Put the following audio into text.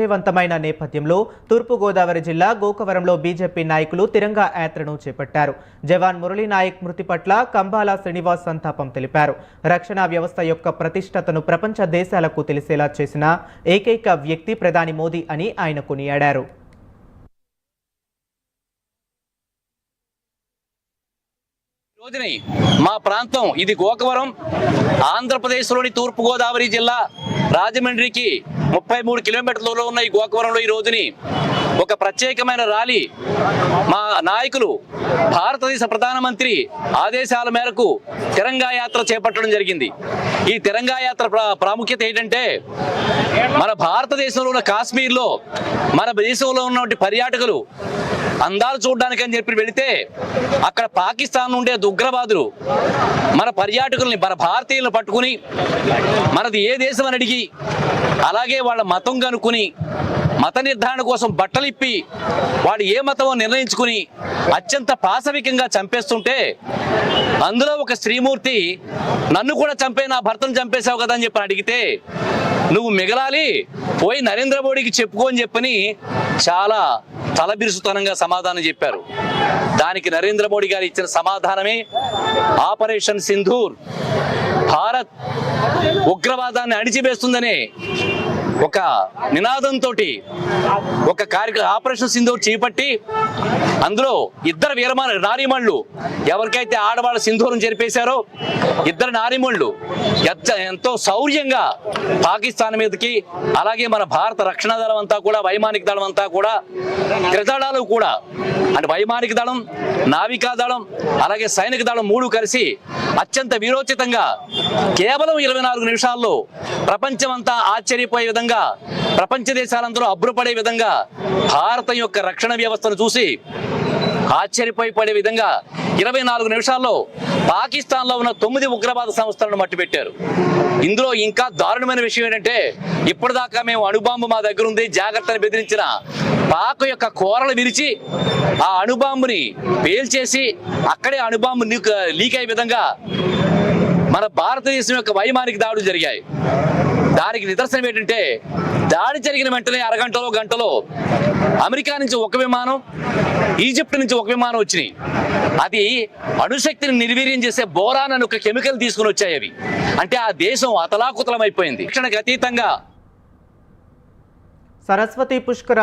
విజయవంతమైన నేపథ్యంలో తూర్పుగోదావరి జిల్లా గోకవరంలో బీజేపీ నాయకులు తిరంగా యాత్రను చేపట్టారు. జవాన్ మురళీ నాయక్ మృతి పట్ల కంబాల శ్రీనివాస్ సంతాపం తెలిపారు. రక్షణ వ్యవస్థ యొక్క ప్రతిష్టతను ప్రపంచ దేశాలకు తెలిసేలా చేసిన ఏకైక వ్యక్తి ప్రధాని మోదీ అని ఆయన కొనియాడారు. రోజుని మా ప్రాంతం ఇది గోకవరం ఆంధ్రప్రదేశ్లోని తూర్పుగోదావరి జిల్లా రాజమండ్రికి ముప్పై మూడు కిలోమీటర్ల దూరంలో ఉన్న ఈ గోకవరంలో ఈ రోజుని ఒక ప్రత్యేకమైన ర్యాలీ మా నాయకులు భారతదేశ ప్రధానమంత్రి ఆదేశాల మేరకు తిరంగా యాత్ర చేపట్టడం జరిగింది. ఈ తిరంగా యాత్ర ప్రా- ప్రాముఖ్యత ఏంటంటే మన భారతదేశంలో ఉన్న కాశ్మీర్లో మన దేశంలో ఉన్నటువంటి పర్యాటకులు అందాలు చూడడానికి అని చెప్పి వెళితే అక్కడ పాకిస్తాన్ ఉండే ఉగ్రవాదులు మన పర్యాటకుల్ని మన భారతీయులను పట్టుకుని మనది ఏ దేశం అని అడిగి అలాగే వాళ్ళ మతం కనుక్కుని మత నిర్ధారణ కోసం బట్టలిప్పి వాడు ఏ మతమో నిర్ణయించుకుని అత్యంత పాశవికంగా చంపేస్తుంటే అందులో ఒక శ్రీమూర్తి నన్ను కూడా చంపే నా భర్తను చంపేశావు కదా అని చెప్పి అడిగితే నువ్వు మిగలాలి పోయి నరేంద్ర మోడీకి చెప్పుకో అని చెప్పని చాలా తలబిరుసుతనంగా సమాధానం చెప్పారు. దానికి నరేంద్ర మోడీ గారు ఇచ్చిన సమాధానమే ఆపరేషన్ సింధూర్. భారత్ ఉగ్రవాదాన్ని అణిచివేస్తుందనే ఒక నినాదంతో ఒక కార్యక్రమం ఆపరేషన్ సింధూర్ చేపట్టి అందులో ఇద్దరు వీరమాన నారీమణులు ఎవరికైతే ఆడవాళ్ళ సింధూరం జరిపేశారో ఇద్దరు నారీమణులు ఎంతో శౌర్యంగా పాకిస్తాన్ మీదకి అలాగే మన భారత రక్షణ దళం అంతా కూడా వైమానిక దళం అంతా కూడా త్రిదళాలు కూడా అంటే వైమానిక దళం నావికా దళం అలాగే సైనిక దళం మూడు కలిసి అత్యంత వీరోచితంగా కేవలం ఇరవై నాలుగు నిమిషాల్లో ప్రపంచమంతా ఆశ్చర్యపోయే విధంగా ప్రపంచ దేశాలందరూ అబ్బురపడే విధంగా భారతం యొక్క రక్షణ వ్యవస్థను చూసి ఆశ్చర్యపోయి పడే విధంగా ఇరవై నాలుగు నిమిషాల్లో పాకిస్తాన్లో ఉన్న తొమ్మిది ఉగ్రవాద సంస్థలను మట్టిపెట్టారు ఇందులో ఇంకా దారుణమైన విషయం ఏంటంటే ఇప్పటిదాకా మేము అణుబాంబు మా దగ్గర ఉంది జాగ్రత్తని బెదిరించిన పాక్ యొక్క కోరలు విరిచి ఆ అణుబాంబుని పేల్చేసి అక్కడే అణుబాంబు లీక్ అయ్యే విధంగా మన భారతదేశం యొక్క వైమానిక దాడులు జరిగాయి. దానికి నిదర్శనం ఏంటంటే దాడి జరిగిన వెంటనే అరగంటలో గంటలో అమెరికా నుంచి ఒక విమానం ఈజిప్ట్ నుంచి ఒక విమానం వచ్చినాయి. అది అణుశక్తిని నిర్వీర్యం చేసే బోరాన్ అని ఒక కెమికల్ తీసుకుని వచ్చాయి అవి. అంటే ఆ దేశం అతలాకుతలం అయిపోయింది రక్షణకు అతీతంగా సరస్వతి పుష్కర